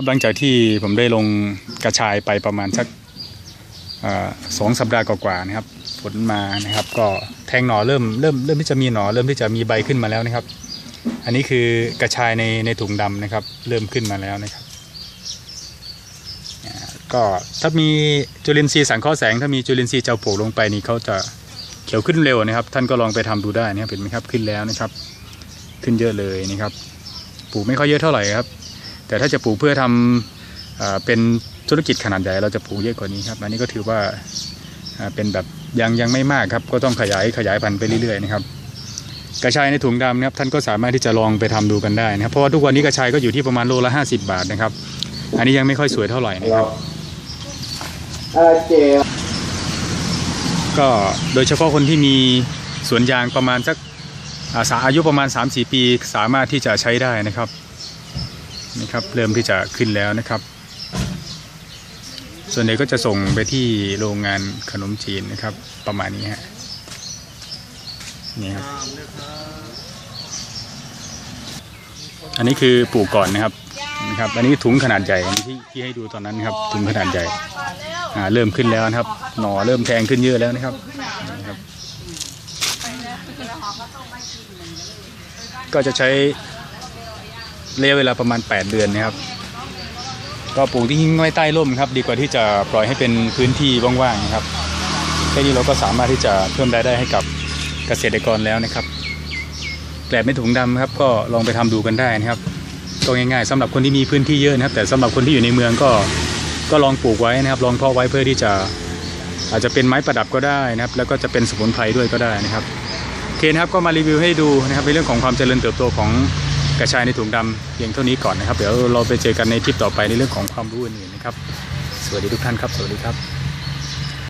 ครับหลังจากที่ผมได้ลงกระชายไปประมาณสักอสองสัปดาห์กว่าๆนะครับฝนมานะครับ ก็แทงหน่อเริ่มเริ่มเริ่มที่จะมีหน่อเริ่มที่จะมีใบขึ้นมาแล้วนะครับ อันนี้คือกระชายในในถุงดำนะครับ เริ่มขึ้นมาแล้วนะครับก็ถ้ามีจุลินทรีย์สังเคราะห์แสง ถ้ามีจุลินทรีย์เจ้าโผล่ลงไปนี่เขาจะเขียวขึ้นเร็วนะครับ ท่านก็ลองไปทำดูได้นะครับเห็นไหมครับขึ้นแล้วนะครับ ขึ้นเยอะเลยนะครับปลูกไม่ค่อยเยอะเท่าไหร่ครับ แต่ถ้าจะปลูกเพื่อทำอ่าเป็นธุรกิจขนาดใหญ่เราจะปลูกเยอะกว่านี้ครับอันนี้ก็ถือว่าเป็นแบบยังยังไม่มากครับ ก็ต้องขยายขยายพันธุ์ไปเรื่อยๆนะครับกระชายในถุงดำนะครับท่านก็สามารถที่จะลองไปทำดูกันได้นะครับเพราะว่าทุกวันนี้กระชายก็อยู่ที่ประมาณโลละ 50 บาทนะครับ อันนี้ยังไม่ค่อยสวยเท่าไหร่นะครับเอเจก็โดยเฉพาะคนที่มีสวนยางประมาณสักอาาอายุประมาณ 3-4 ปี สามารถที่จะใช้ได้นะครับ นี่ครับ เริ่มที่จะขึ้นแล้วนะครับ ส่วนใหญ่ก็จะส่งไปที่โรงงานขนมจีนนะครับ ประมาณนี้ฮะนี่ครับ อันนี้คือปลูกก่อนนะครับนะครับอันนี้ถุงขนาดใหญ่ที่ที่ให้ดูตอนนั้นครับถุงขนาดใหญ่อ่าเริ่มขึ้นแล้วนะครับ หน่อเริ่มแทงขึ้นเยอะแล้วนะครับก็จะใช้ ระยะเวลาประมาณ 8 เดือนนะครับ ก็ปลูกที่หิ้งไว้ใต้ร่มครับ ดีกว่าที่จะปล่อยให้เป็นพื้นที่ว่างๆนะครับแค่นี้เราก็สามารถที่จะเพิ่มรายได้ให้กับเกษตรกรแล้วนะครับแกลบไม่ถุงดำครับ ก็ลองไปทำดูกันได้นะครับก็ง่ายๆสำหรับคนที่มีพื้นที่เยอะนะครับ แต่สำหรับคนที่อยู่ในเมืองก็ก็ลองปลูกไว้นะครับ ลองเพาะไว้เพื่อที่จะอาจจะเป็นไม้ประดับก็ได้นะครับ แล้วก็จะเป็นสมุนไพรด้วยก็ได้นะครับโอเคนะครับก็มารีวิวให้ดูนะครับในเรื่องของความเจริญเติบโตของ กระชายในถุงดำเพียงเท่านี้ก่อนนะครับ เดี๋ยวเราไปเจอกันในคลิปต่อไปในเรื่องของความรู้อื่นๆนะครับ สวัสดีทุกท่านครับ สวัสดีครับ